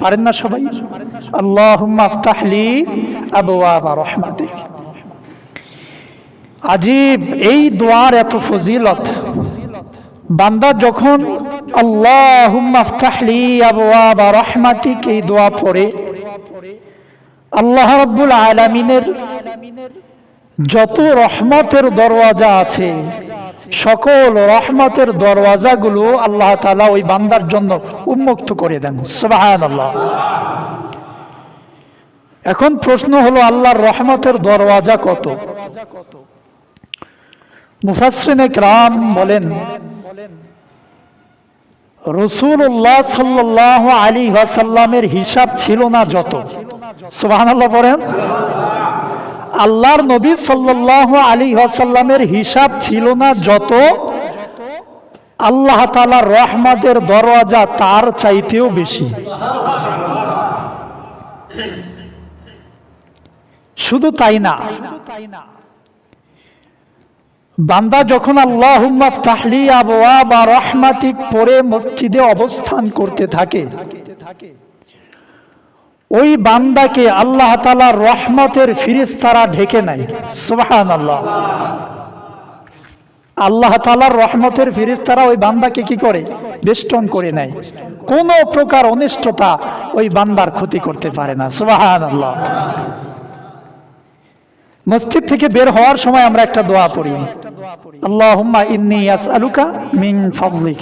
পারেন না সবাই? আজীব, এই দোয়ার এত ফজিলত। বান্দা যখন আল্লাহুম্মা আফতাহলি আবওয়াবা রহমাতিক এই দোয়া পড়ে, আল্লাহ রাব্বুল আলামিনের যত রহমতের দরওয়াজা আছে সকল রহমতের দরওয়াজাগুলো আল্লাহ তালা ওই বান্দার জন্য উন্মুক্ত করে দেন। সুবাহান এখন প্রশ্ন হলো, আল্লাহর রহমতের দরওয়াজা কত? মুফাসরিনে রাম বলেন রসুল্লাহ সাল্লাহ আলী হাসাল্লামের হিসাব ছিল না যত। সুবাহান আল্লাহ বলেন আল্লাহর নবী সাল্লাহ আলী ওয়াসাল্লামের হিসাব ছিল না যত আল্লাহ তালার রহমতের দরওয়াজা তার চাইতেও বেশি। শুধু তাই না, বান্দা যখন আল্লাহ তাহলি বা রহমাতিক পরে মসজিদে অবস্থান করতে থাকে ওই বান্দাকে আল্লাহ তালার রহমতের ফিরিস্তারা ঢেকে নেয় সুবাহান আল্লাহ আল্লাহ তালার রহমতের ফিরিস্তারা ওই বান্দাকে কি করে? বেষ্টন করে নেয়। কোন প্রকার অনিষ্টতা ওই বান্দার ক্ষতি করতে পারে না। সুবাহান আল্লাহ মসজিদ থেকে বের হওয়ার সময় আমরা একটা দোয়া পড়ি। আল্লাহুম্মা ইন্নি আসআলুকা মিন ফাদলিক।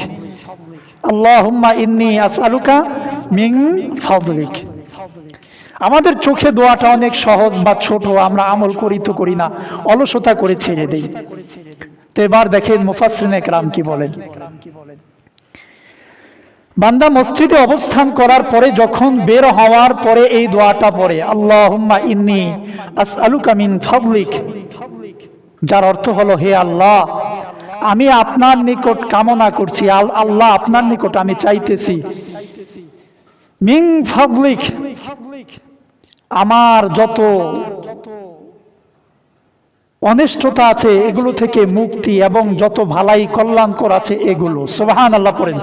আল্লাহুম্মা ইন্নি আস আলুকা মিং ফাদলিক। আমাদের চোখে দোয়াটা অনেক সহজ বা ছোট, আমরা আমল করি তো করি না, অলসতা করে ছেড়ে দেই। তো এবার দেখেন মুফাসরিন একরাম কি বলেন। বান্দা মসজিদে অবস্থান করার পরে যখন বের হওয়ার পরে এই দোয়াটা পড়ে, আল্লাহুম্মা ইন্নি আসআলুকা মিন ফাদলিক যার অর্থ হলো, হে আল্লাহ, আমি আপনার নিকট কামনা করছি, আল- আল্লাহ আপনার নিকট আমি চাইতেছি। মিং ফাদলিক আমার যত অনিষ্টতা আছে এগুলো থেকে মুক্তি এবং যত ভালাই কল্যাণকর আছে এগুলো। সুবহান আল্লাহ পড়েন।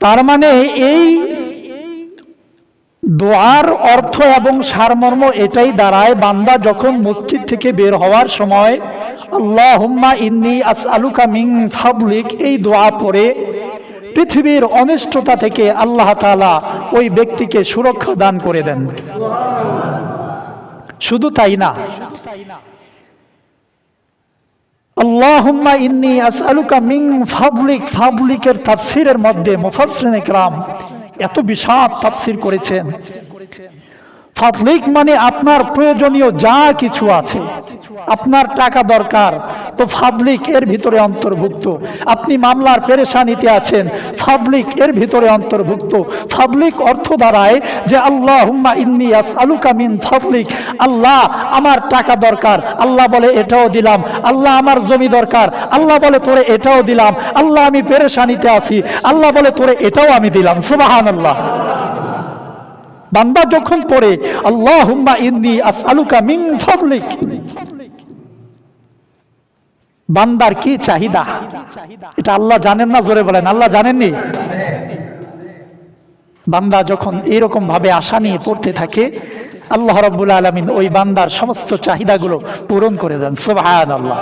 তার মানে এই দোয়ার অর্থ এবং সারমর্ম এটাই দাঁড়ায়, বান্দা যখন মসজিদ থেকে বের হওয়ার সময়, আল্লাহুম্মা ইন্নি আসআলুকা মিন ফাদলিক এই দোয়া পড়ে পৃথিবীর অনিষ্টতা থেকে আল্লাহ তালা ওই ব্যক্তিকে সুরক্ষা দান করে দেন। শুধু তাই না। আল্লাহুম্মা ইন্নি আসআলুকা মিন ফাবলিক ফাবলিকের তাফসীরের মধ্যে মুফাসসিরিন ইকরাম এত বিশাল তাফসীর করেছেন। ফাদলিক মানে আপনার প্রয়োজনীয় যা কিছু আছে। আপনার টাকা দরকার। তো ফাদলিক এর ভিতরে অন্তর্ভুক্ত। আপনি মামলার পেরেশানিতে আছেন। ফাদলিক এর ভিতরে অন্তর্ভুক্ত। ফাদলিক অর্থ দাঁড়ায় যে আল্লাহ হুম্মা ইন্নি আসআলুকা মিন ফাদলিক আল্লাহ, আমার টাকা দরকার। আল্লাহ বলে, এটাও দিলাম। আল্লাহ, আমার জমি দরকার। আল্লাহ বলে, তোরে এটাও দিলাম। আল্লাহ, আমি পেরেশানিতে আছি। আল্লাহ বলে, তোরে এটাও আমি দিলাম। সুবহানাল্লাহ। বান্দা যখন পড়ে আল্লাহ হুম্মা ইন্নি আসআলুকা মিন ফাদলিক। বান্দার কি চাহিদা? এটা আল্লাহ জানেন না, জোরে বলেন, আল্লাহ জানেননি? বান্দা যখন এরকম ভাবে আশা নিয়ে পড়তে থাকে, আল্লাহ রব্বুল আলমিন ওই বান্দার সমস্ত চাহিদাগুলো পূরণ করে দেন, সুবহানাল্লাহ।